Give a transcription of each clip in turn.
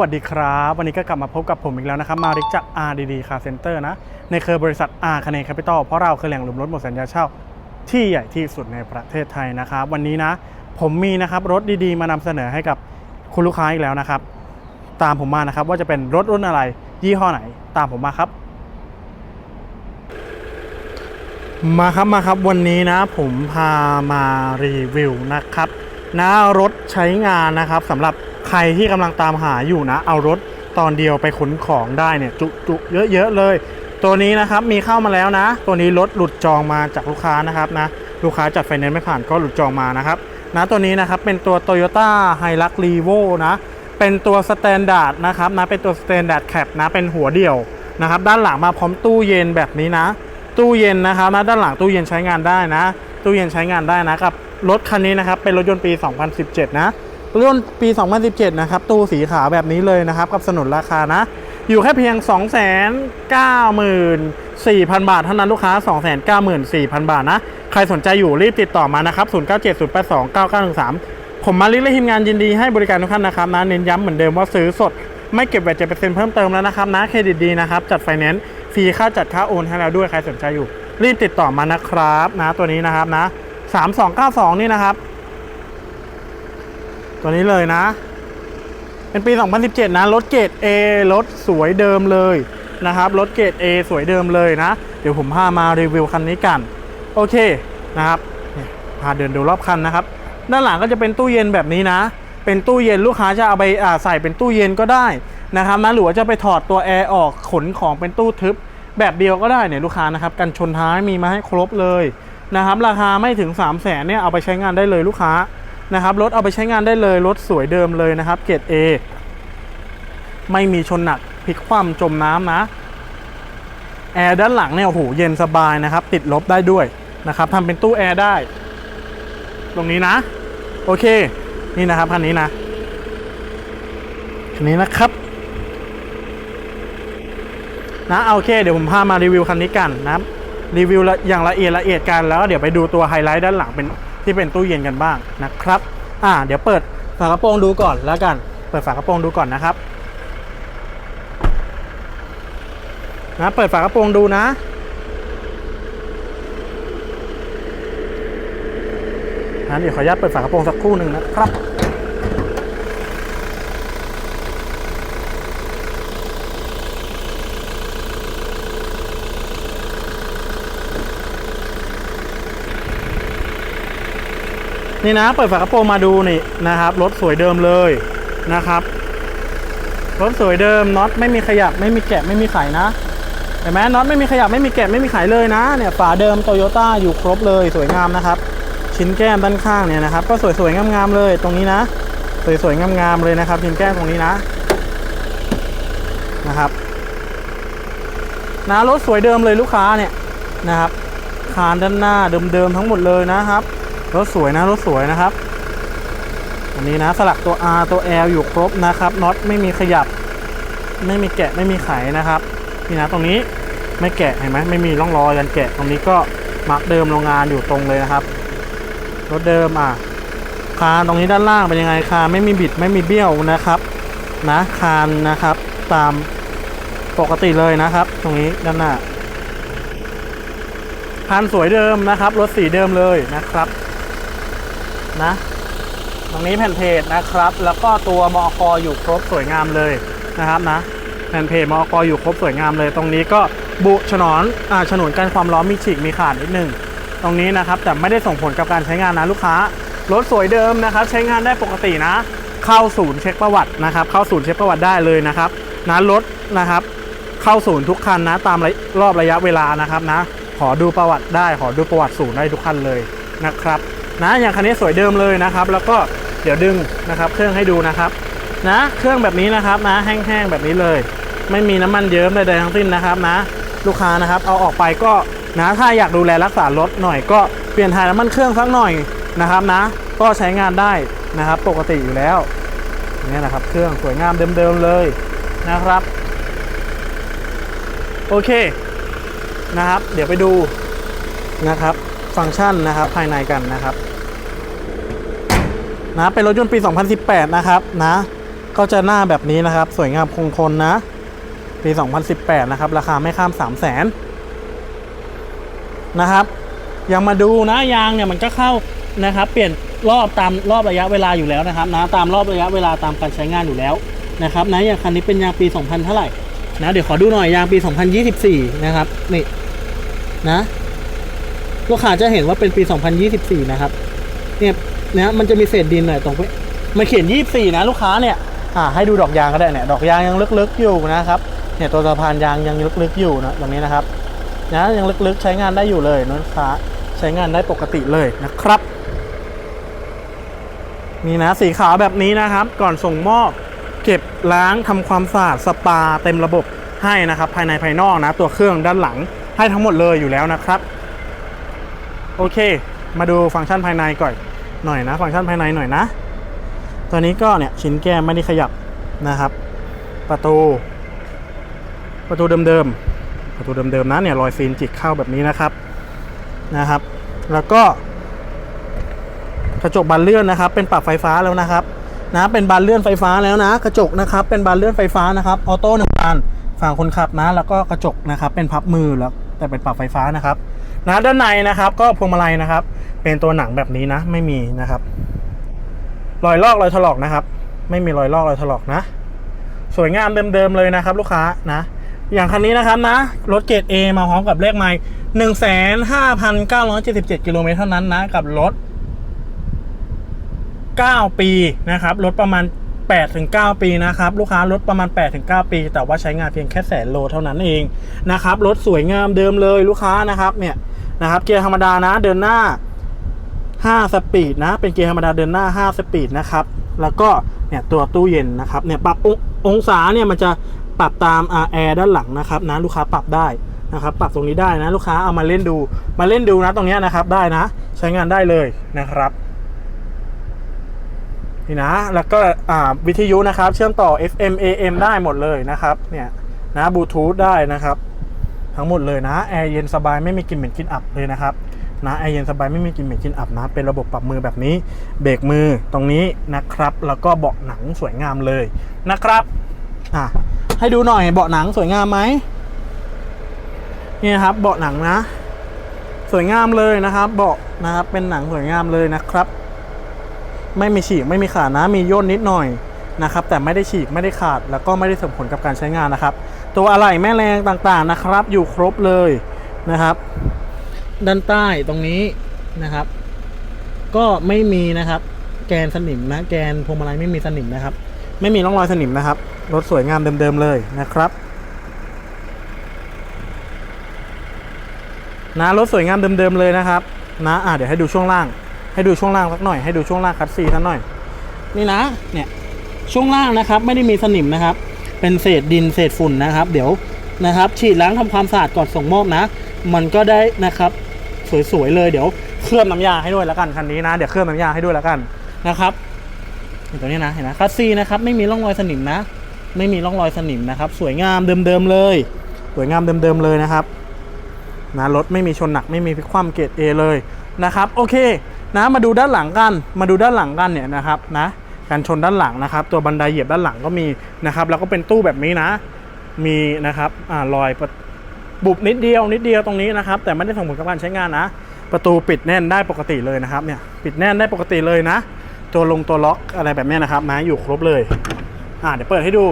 วัสดีครับ วันนี้ก็กลับมาพบกับผมอีกแล้วนะครับ มาริกจาก RDD Car Center นะ ในเครือบริษัท R คเนแคปิตอลเพราะเราคือแหล่งรวมรถหมดสัญญาเช่า ที่ใหญ่ที่สุดในประเทศไทยนะครับ วันนี้นะ ผมมีนะครับรถดีๆ มานำเสนอให้กับคุณลูกค้าอีกแล้วนะครับ ตามผมมานะครับว่าจะเป็นรถรุ่นอะไร ยี่ห้อไหน ตามผมมาครับ มาครับมาครับวันนี้นะ ผมพามารีวิวนะครับนะรถใช้งานนะครับสำหรับ ใครที่กำลังตามหาอยู่นะ เอารถตอนเดียวไปขนของได้เนี่ย จุจุเยอะๆเลย ตัวนี้นะครับมีเข้ามาแล้วนะ ตัวนี้รถหลุดจองมาจากลูกค้านะครับนะลูกค้าจัดไฟแนนซ์ไม่ผ่านก็หลุดจองมานะครับนะตัวนี้นะครับเป็นตัว Toyota h i l u x r e v o นะเป็นตัวสแตนดาร์ดนะครับนะเป็นตัวสแตนดาร์ดแคปนะเป็นหัวเดี่ยวนะครับด้านหลังมาพร้อมตู้เย็นแบบนี้นะ ตู้เย็นนะครับนะด้านหลังตู้เย็นใช้งานได้นะ ตู้เย็นใช้งานได้นะกับรถคันนี้นะครับเป็นรถยนต์ปี 2017 นะ รถยนปี 2017 นะครับ ตู้สีขาวแบบนี้เลยนะครับ กับสนุนราคานะ อยู่แค่เพียง294,000 บาท เท่านั้นลูกค้า 294,000 บาทนะ ใครสนใจอยู่รีบติดต่อมานะครับ 0970829913 ผมมาลิและทีมงานยินดีให้บริการทุกท่านนะครับนะ เน้นย้ำเหมือนเดิมว่าซื้อสด ไม่เก็บแวตเจ็ดเปอร์เซ็นต์เพิ่มเติมแล้วนะครับนะ เครดิตดีนะครับ จัดไฟแนนซ์ ฟรีค่าจัดค่าโอนให้แล้วด้วย ใครสนใจอยู่ รีบติดต่อมานะครับนะ ตัวนี้นะครับนะ 3292 นี่นะครับ ตัวนี้เลยนะ เป็นปี 2017 นะ รถเกรด A รถสวยเดิมเลยนะครับ รถเกรด A สวยเดิมเลยนะ เดี๋ยวผมพามารีวิวคันนี้กัน โอเคนะครับพาเดินดูรอบคันนะครับ ด้านหลังก็จะเป็นตู้เย็นแบบนี้นะ เป็นตู้เย็นลูกค้าจะเอาไปใส่เป็นตู้เย็นก็ได้นะครับนะหรือว่าจะไปถอดตัวแอร์ออกขนของเป็นตู้ทึบแบบเดียวก็ได้เนี่ยลูกค้านะครับกันชนท้ายมีมาให้ครบเลยนะครับราคาไม่ถึง 3 0 0แสนเนี่ยเอาไปใช้งานได้เลยลูกค้า นะครับรถเอาไปใช้งานได้เลย รถสวยเดิมเลยนะครับ เกรด A ไม่มีชนหนักพลิกคว่ำจมน้ำนะ แอร์ด้านหลังเนี่ยโอ้โหเย็นสบายนะครับ ติดลบได้ด้วยนะครับทำเป็นตู้แอร์ได้ ตรงนี้นะ โอเค นี่นะครับคันนี้นะคันนี้นะครับนะโอเค เดี๋ยวผมพามารีวิวคันนี้กันนะครับรีวิวละอย่างละเอียดละเอียดกันแล้วเดี๋ยวไปดูตัวไฮไลท์ด้านหลังเป็น ที่เป็นตู้เย็นกันบ้างนะครับอ่าเดี๋ยวเปิดฝากระโปรงดูก่อนแล้วกัน เปิดฝากระโปรงดูก่อนนะครับนะเปิดฝากระโปรงดูนะนะเดี๋ยวขออนุญาตเปิดฝากระโปรงสักครู่หนึ่งนะครับ นี่นะเปิดฝากระโปรงมาดูนี่นะครับรถสวยเดิมเลยนะครับรถสวยเดิมน็อตไม่มีขยับไม่มีแกะไม่มีไขนะเห็นไหมน็อตไม่มีขยับไม่มีแกะไม่มีไขเลยนะเนี่ยฝาเดิมโตโยต้าอยู่ครบเลยสวยงามนะครับ ชิ้นแก้มด้านข้างเนี่ยนะครับ ก็สวยๆงามๆเลยตรงนี้นะ สวยๆงามๆเลยนะครับ ชิ้นแก้มตรงนี้นะนะครับนะรถสวยเดิมเลยลูกค้าเนี่ยนะครับคานด้านหน้าเดิมๆทั้งหมดเลยนะครับ รถสวยนะรถสวยนะครับอันนี้นะสลักตัว R ตัว L อยู่ครบนะครับน็อตไม่มีขยับ ไม่มีแกะไม่มีไขนะครับนี่นะตรงนี้ไม่แกะเห็นไหมไม่มีร่องรอยกันแกะตรงนี้ก็มาร์กเดิมโรงงานอยู่ตรงเลยนะครับรถเดิมอะคานตรงนี้ด้านล่างเป็นยังไงคานไม่มีบิดไม่มีเบี้ยวนะครับ นะคานนะครับตามปกติเลยนะครับ ตรงนี้ด้านหน้าคานสวยเดิมนะครับรถสีเดิมเลยนะครับ นะ ตรงนี้แผ่นเพจนะครับ แล้วก็ตัวมอกออยู่ครบสวยงามเลยนะครับนะแผ่นเพจมอกอยู่ครบสวยงามเลย ตรงนี้ก็บุฉนอนอ่าฉนวนกันความร้อนมีฉีกมีขาดนิดนึงตรงนี้นะครับแต่ไม่ได้ส่งผลกับการใช้งานนะลูกค้ารถสวยเดิมนะครับ ใช้งานได้ปกตินะ เข้าศูนย์เช็คประวัตินะครับ เข้าศูนย์เช็คประวัติได้เลยนะครับนะรถนะครับ เข้าศูนย์ทุกคันนะ ตามรอบระยะเวลานะครับนะ ขอดูประวัติได้ ขอดูประวัติศูนย์ได้ทุกคันเลยนะครับ นะอย่างคันนี้สวยเดิมเลยนะครับ แล้วก็เดี๋ยวดึงนะครับ เครื่องให้ดูนะครับ นะเครื่องแบบนี้นะครับนะแห้งๆแบบนี้เลย ไม่มีน้ำมันเยิ้มใดๆทั้งสิ้นนะครับนะ ลูกค้านะครับ เอาออกไปก็นะถ้าอยากดูแลรักษารถหน่อยก็เปลี่ยนถ่ายน้ำมันเครื่องสักหน่อยนะครับนะ ก็ใช้งานได้นะครับ ปกติอยู่แล้วนี่นะครับ เครื่องสวยงามเดิมๆเลยนะครับ โอเคนะครับ เดี๋ยวไปดูนะครับ ฟังก์ชันนะครับภายในกันนะครับ นะเป็นรถยนต์ปี 2018 นะครับนะก็จะหน้าแบบนี้นะครับ สวยงามคงทนนะ ปี 2018 นะครับ ราคาไม่ข้าม 3 0 0แสนนะครับยังมาดูนะยางเนี่ยมันก็เข้านะครับ เปลี่ยนรอบตามรอบระยะเวลาอยู่แล้วนะครับนะตามรอบระยะเวลาตามการใช้งานอยู่แล้วนะครับนะอย่างคันนี้เป็นยางปี 2000 เท่าไหร่นะเดี๋ยวขอดูหน่อยยางปี 2024 นะครับนี่นะลูกค้าจะเห็นว่าเป็นปี 2024 นะครับเนี่ย เนะมันจะมีเศษดินหน่อยตรงนี้มันเขียน 24 นะลูกค้าเนี่ยอ่าให้ดูดอกยางก็ได้เนี่ยดอกยางยังลึกๆอยู่นะครับเนี่ยตัวสะพานยางยังลึกๆอยู่นะตรงนี้นะครับนะยังลึกๆใช้งานได้อยู่เลยนะลูกค้าใช้งานได้ปกติเลยนะครับนี่นะสีขาวแบบนี้นะครับ ก่อนส่งมอบเก็บล้างทำความสะอาดสปาเต็มระบบให้นะครับ ภายในภายนอกนะ ตัวเครื่องด้านหลังให้ทั้งหมดเลยอยู่แล้วนะครับ โอเค มาดูฟังก์ชันภายในก่อน หน่อยนะฟังก์ชันภายในหน่อยนะ ตัวนี้ก็เนี่ยชิ้นแก้มไม่ได้ขยับนะครับ ประตู ประตูเดิมๆประตูเดิมๆนะเนี่ยรอยซีนจิกเข้าแบบนี้นะครับนะครับ แล้วก็ กระจกบานเลื่อนนะครับ เป็นปรับไฟฟ้าแล้วนะครับนะเป็นบานเลื่อนไฟฟ้าแล้วนะ กระจกนะครับ เป็นบานเลื่อนไฟฟ้านะครับออโต้หนึ่งบานฝั่งคนขับนะ แล้วก็กระจกนะครับ เป็นพับมือแล้วแต่เป็นปรับไฟฟ้านะครับนะด้านในนะครับ ก็พวงมาลัยนะครับ เป็นตัวหนังแบบนี้นะ ไม่มีนะครับ รอยลอกรอยถลอกนะครับ ไม่มีรอยลอกรอยถลอกนะ สวยงามเดิมๆเลยนะครับ ลูกค้านะ อย่างคันนี้นะครับนะ รถเกรด A มาพร้อมกับเลขไมล์หนึ่งแสนห้าพันเก้าร้อยเจ็ดสิบเจ็ดกิโลเมตรเท่านั้นนะ กับรถ9ปีนะครับรถประมาณ8ถึง9ปีนะครับ ลูกค้ารถประมาณ8ถึง9ปี แต่ว่าใช้งานเพียงแค่แสนโลเท่านั้นเองนะครับรถสวยงามเดิมเลยลูกค้านะครับเนี่ยนะครับเกียร์ธรรมดานะเดินหน้า 5สปีดนะ เป็นเกียร์ธรรมดาเดินหน้า 5 สปีดนะครับ แล้วก็เนี่ยตัวตู้เย็นนะครับ เนี่ยปรับององศาเนี่ยมันจะปรับตามแอร์ด้านหลังนะครับนะลูกค้าปรับได้นะครับ ปรับตรงนี้ได้นะลูกค้าเอามาเล่นดู มาเล่นดูนะตรงนี้นะครับได้นะ ใช้งานได้เลยนะครับนี่นะ แล้วก็วิทยุนะครับ เชื่อมต่อ FM AM ได้หมดเลยนะครับ เนี่ยนะบลูทูธได้นะครับ ทั้งหมดเลยนะ แอร์เย็นสบายไม่มีกลิ่นเหม็นกลิ่นอับเลยนะครับ นะแอร์เย็นสบายไม่มีกลิ่นเหม็นกลิ่นอับนะ เป็นระบบปรับมือแบบนี้ เบรกมือตรงนี้นะครับ แล้วก็เบาะหนังสวยงามเลยนะครับอะให้ดูหน่อยเบาะหนังสวยงามไหมนี่ครับเบาะหนังนะ สวยงามเลยนะครับ เบาะนะครับเป็นหนังสวยงามเลยนะครับ ไม่มีฉีกไม่มีขาดนะ มีย่นนิดหน่อยนะครับ แต่ไม่ได้ฉีกไม่ได้ขาด แล้วก็ไม่ได้ส่งผลกับการใช้งานนะครับ ตัวอะไหล่แม่แรงต่างๆนะครับ อยู่ครบเลยนะครับ ด้านใต้ตรงนี้นะครับ ก็ไม่มีนะครับ แกนสนิมนะ แกนพวงมาลัยไม่มีสนิมนะครับ ไม่มีร่องรอยสนิมนะครับ รถสวยงามเดิมๆเลยนะครับนะรถสวยงามเดิมๆเลยนะครับนะอะเดี๋ยวให้ดูช่วงล่าง ให้ดูช่วงล่างสักหน่อย ให้ดูช่วงล่างคัดซีสักหน่อย นี่นะ เนี่ย ช่วงล่างนะครับ ไม่ได้มีสนิมนะครับ เป็นเศษดินเศษฝุ่นนะครับ เดี๋ยวนะครับ ฉีดล้างทำความสะอาดก่อนส่งมอบนะ มันก็ได้นะครับ สวยๆเลยเดี๋ยวเคลือบน้ำยาให้ด้วยแล้วกันคันนี้นะ เดี๋ยวเคลือบน้ำยาให้ด้วยแล้วกันนะครับตัวนี้นะเห็นนะคัสซีนะครับไม่มีร่องรอยสนิมนะ ไม่มีร่องรอยสนิมนะครับ สวยงามเดิมๆเลย สวยงามเดิมๆเลยนะครับนะรถไม่มีชนหนักไม่มีพลิกคว่ำเกรดเอเลยนะครับ โอเคนะมาดูด้านหลังกัน มาดูด้านหลังกันเนี่ยนะครับนะการชนด้านหลังนะครับ ตัวบันไดเหยียบด้านหลังก็มีนะครับ แล้วก็เป็นตู้แบบนี้นะ มีนะครับอ่ารอย บุบนิดเดียวนิดเดียวตรงนี้นะครับ แต่ไม่ได้ส่งผลกับการใช้งานนะ ประตูปิดแน่นได้ปกติเลยนะครับเนี่ยปิดแน่นได้ปกติเลยนะ ตัวลงตัวล็อกอะไรแบบนี้นะครับนะอยู่ครบเลยอ่าเดี๋ยวเปิดให้ดู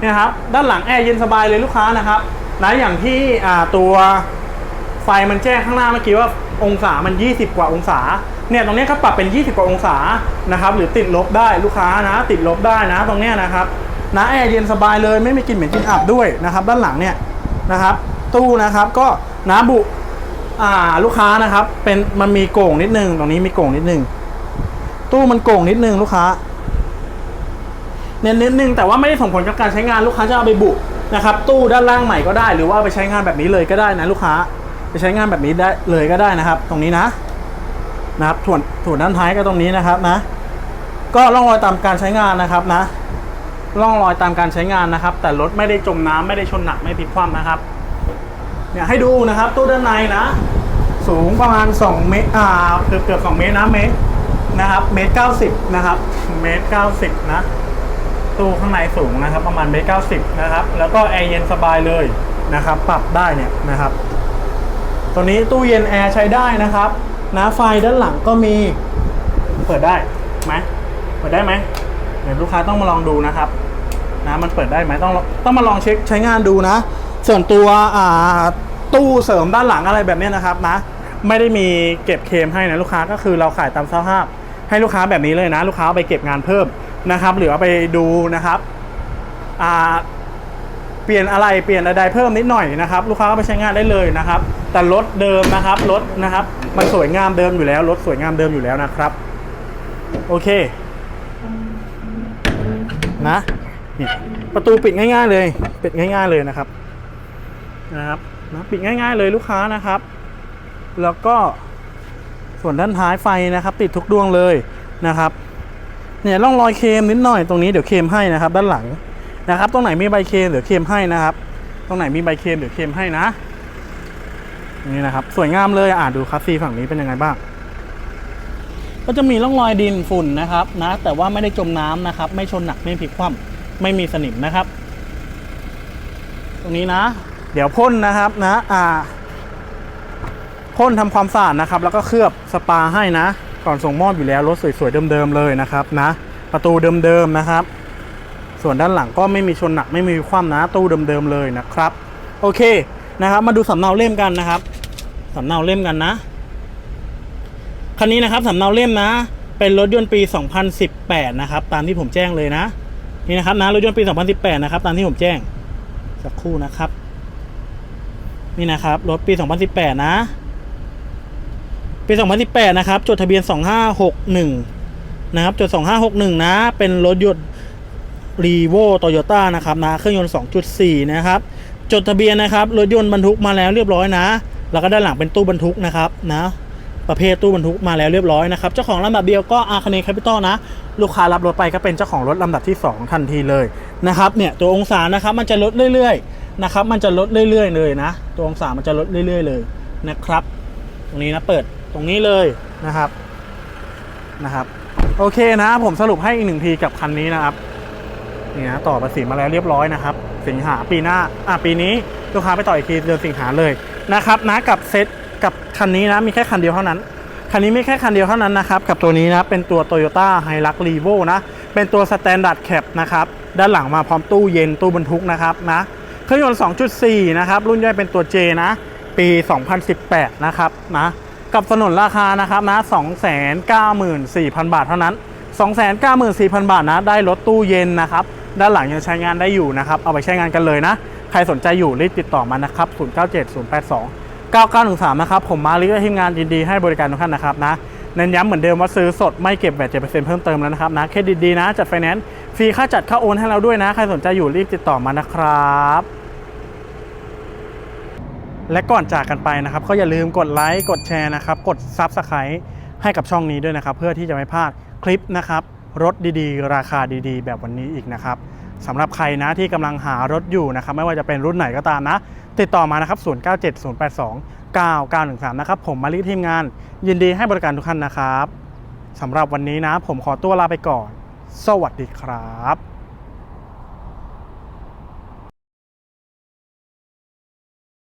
เนี่ยครับด้านหลังแอร์เย็นสบายเลยลูกค้านะครับนะอย่างที่อ่าตัวไฟมันแจ้งข้างหน้าเมื่อกี้ว่าองศามัน 20 กว่าองศาเนี่ยตรงนี้ก็ปรับเป็น 20 กว่าองศานะครับหรือติดลบได้ลูกค้านะ ติดลบได้นะตรงเนี้ยนะครับนะแอร์เย็นสบายเลยไม่มีกลิ่นเหม็นกลิ่นอับด้วยนะครับ ด้านหลังเนี่ยนะครับ ตู้นะครับ ก็นะบุอ่าลูกค้านะครับ เป็นมันมีโก่งนิดนึง ตรงนี้มีโก่งนิดนึง ตู้มันโก่งนิดนึงลูกค้าเน้นนิดนึงแต่ว่าไม่ได้ส่งผลกับการใช้งานลูกค้าจะเอาไปบุนะครับ ตู้ด้านล่างใหม่ก็ได้ หรือว่าไปใช้งานแบบนี้เลยก็ได้นะลูกค้า ไปใช้งานแบบนี้ได้เลยก็ได้นะครับ ตรงนี้นะนะครับถ่วนถ่วนด้านท้ายก็ตรงนี้นะครับนะ ก็ร่องรอยตามการใช้งานนะครับนะร่องรอยตามการใช้งานนะครับ แต่รถไม่ได้จมน้ำไม่ได้ชนหนักไม่พลิกคว่ำนะครับ เนี่ยให้ดูนะครับตู้ด้านในนะ สูงประมาณ 2 เมตรอ่าเกือบเกือบ2เมตรนะเมตรนะครับเมตรเก้าสิบนะครับเมตรเก้าสิบนะ ตู้ข้างในสูงนะครับ ประมาณเมตรเก้าสิบนะครับ แล้วก็แอร์เย็นสบายเลยนะครับ ปรับได้เนี่ยนะครับ ตัวนี้ตู้เย็นแอร์ใช้ได้นะครับนะไฟด้านหลังก็มีเปิดได้ไหมเปิดได้ไหมเดี๋ยวลูกค้าต้องมาลองดูนะครับนะมันเปิดได้ไหมต้องต้องมาลองเช็คใช้งานดูนะ ส่วนตัวตู้เสริมด้านหลังอะไรแบบนี้นะครับนะ ไม่ได้มีเก็บเคมให้นะลูกค้าก็คือเราขายตามสภาพ ให้ลูกค้าแบบนี้เลยนะ ลูกค้าเอาไปเก็บงานเพิ่มนะครับ หรือเอาไปดูนะครับเปลี่ยนอะไรเปลี่ยนอะไรเพิ่มนิดหน่อยนะครับ ลูกค้าก็ไปใช้งานได้เลยนะครับ แต่รถเดิมนะครับรถนะครับ มันสวยงามเดิมอยู่แล้วรถสวยงามเดิมอยู่แล้วนะครับ โอเค นะเนี่ยประตูปิดง่าย ๆ เลย ปิดง่าย ๆ เลยนะครับ นะครับนะปิดง่าย ๆ เลยลูกค้านะครับ แล้วก็ส่วนด้านท้ายไฟนะครับ ติดทุกดวงเลยนะครับเนี่ยร่องรอยเคมนิดหน่อยตรงนี้เดี๋ยวเคมให้นะครับ ด้านหลังนะครับ ตรงไหนมีใบเคมเดี๋ยวเคมให้นะครับ ตรงไหนมีใบเคมเดี๋ยวเคมให้นะนี่นะครับ สวยงามเลยอ่าดูคัสซีฝั่งนี้เป็นยังไงบ้าง ก็จะมีร่องรอยดินฝุ่นนะครับ นะ แต่ว่าไม่ได้จมน้ำนะครับ ไม่ชนหนักไม่พลิกคว่ำไม่มีสนิมนะครับ ตรงนี้นะ เดี๋ยวพ่นนะครับนะอ่าพ่นทำความสะอาดนะครับ แล้วก็เคลือบสปาให้นะ ก่อนส่งมอบอยู่แล้วรถสวยๆเดิมๆเลยนะครับนะ ประตูเดิมๆนะครับ ส่วนด้านหลังก็ไม่มีชนหนักไม่มีคว่ำนะตู้เดิมๆเลยนะครับ โอเคนะครับ มาดูสำเนาเล่มกันนะครับสำเนาเล่มกันนะคันนี้นะครับสำเนาเล่มนะ เป็นรถยนต์ปี 2018 นะครับ ตามที่ผมแจ้งเลยนะ นี่นะครับนะรถยนต์ปี 2018 นะครับ ตามที่ผมแจ้งสักครู่นะครับ นี่นะครับรถปี 2018 นะ ปี 2018 นะครับ จดทะเบียน 2561 นะครับ จด 2561 นะ เป็นรถยนต์รีโวโตโยต้านะครับนะ เครื่องยนต์ 2.4 นะครับ จดทะเบียนนะครับ รถยนต์บรรทุกมาแล้วเรียบร้อยนะ แล้วก็ด้านหลังเป็นตู้บรรทุกนะครับนะประเภทตู้บรรทุกมาแล้วเรียบร้อยนะครับ เจ้าของลำดับเดียวก็อาคเนแคปิตอลนะ ลูกค้ารับรถไปก็เป็นเจ้าของรถลำดับที่ 2 ทันทีเลยนะครับเนี่ยตัวองศานะครับมันจะลดเรื่อยๆ นะครับ มันจะลดเรื่อย ๆ เลยนะ ตัวองศามันจะลดเรื่อย ๆ เลยนะครับ ตรงนี้นะเปิดตรงนี้เลยนะครับนะครับ โอเคนะ ผมสรุปให้อีกหนึ่งทีกับคันนี้นะครับนี่นะต่อภาษีมาแล้วเรียบร้อยนะครับ สิงหาปีหน้าอะปีนี้ลูกค้าไปต่ออีกทีเดือนสิงหาเลยนะครับนะกับเซตกับคันนี้นะมีแค่คันเดียวเท่านั้นคันนี้ไม่แค่คันเดียวเท่านั้นนะครับกับตัวนี้นะเป็นตัว Toyota h i l u x r e v o นะเป็นตัว Standard Cab นะครับด้านหลังมาพร้อมตู้เย็นตู้บรรทุกนะครับนะ เครื่องยนต์ 2.4 นะครับ รุ่นย่อยเป็นตัว J นะ ปี 2018 นะครับนะกับสนุนราคานะครับนะ 294,000 บาทเท่านั้น 294,000 บาทนะ ได้รถตู้เย็นนะครับ ด้านหลังยังใช้งานได้อยู่นะครับ เอาไปใช้งานกันเลยนะ ใครสนใจอยู่รีบติดต่อมานะครับ 097082 9913นะครับ ผมมาลิกและทีมงานยินดีให้บริการทุกท่านนะครับนะเน้นย้ำเหมือนเดิมว่าซื้อสดไม่เก็บแวด7%เพิ่มเติมแล้วนะครับนะเครดิตดีนะ จัดไฟแนนซ์ฟรีค่าจัดค่าโอนให้เราด้วยนะ ใครสนใจอยู่รีบติดต่อมานะครับ และก่อนจากกันไปนะครับก็อย่าลืมกดไลค์กดแชร์นะครับกด Subscribe ให้กับช่องนี้ด้วยนะครับ เพื่อที่จะไม่พลาดคลิปนะครับรถดีๆ ราคาดีๆ แบบวันนี้อีกนะครับสำหรับใครนะที่กำลังหารถอยู่นะครับไม่ว่าจะเป็นรุ่นไหนก็ตามนะ ติดต่อมานะครับ 097082 9913 นะครับ ผมมารีทีมงาน ยินดีให้บริการทุกท่านนะครับสำหรับวันนี้นะ ผมขอตัวลาไปก่อน สวัสดีครับ